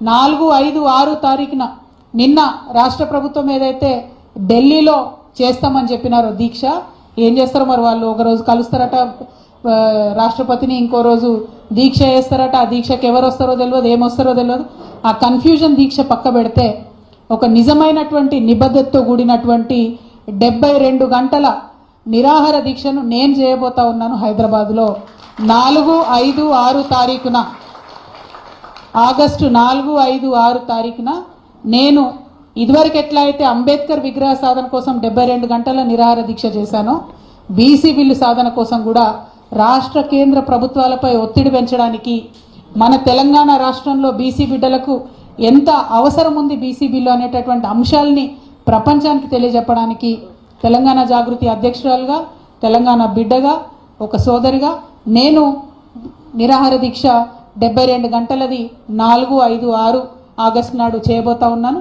నాలుగు ఐదు ఆరు తారీఖున నిన్న రాష్ట్ర ప్రభుత్వం ఏదైతే ఢిల్లీలో చేస్తామని చెప్పినారో దీక్ష ఏం చేస్తారో మరి వాళ్ళు ఒకరోజు కలుస్తారట రాష్ట్రపతిని ఇంకో రోజు దీక్ష చేస్తారట. ఆ దీక్షకి ఎవరు వస్తారో తెలియదు ఏమొస్తారో తెలియదు. ఆ కన్ఫ్యూజన్ దీక్ష పక్క పెడితే ఒక నిజమైనటువంటి నిబద్ధతతో కూడినటువంటి డెబ్బై రెండు గంటల నిరాహార దీక్షను నేను చేయబోతా ఉన్నాను హైదరాబాద్లో. నాలుగు ఐదు ఆరు తారీఖున ఆగస్టు నాలుగు ఐదు ఆరు తారీఖున నేను ఇదివరకు ఎట్లా అయితే అంబేద్కర్ విగ్రహ సాధన కోసం డెబ్బై రెండు గంటల నిరాహార దీక్ష చేశానో బీసీ బిల్లు సాధన కోసం కూడా రాష్ట్ర కేంద్ర ప్రభుత్వాలపై ఒత్తిడి పెంచడానికి మన తెలంగాణ రాష్ట్రంలో బీసీ బిడ్డలకు ఎంత అవసరం ఉంది బీసీ బిల్లు అనేటటువంటి అంశాలని ప్రపంచానికి తెలియజెప్పడానికి తెలంగాణ జాగృతి అధ్యక్షురాలుగా తెలంగాణ బిడ్డగా ఒక సోదరిగా నేను నిరాహార దీక్ష డెబ్బై రెండు గంటలది నాలుగు ఐదు ఆరు ఆగస్టు నాడు చేయబోతా ఉన్నాను.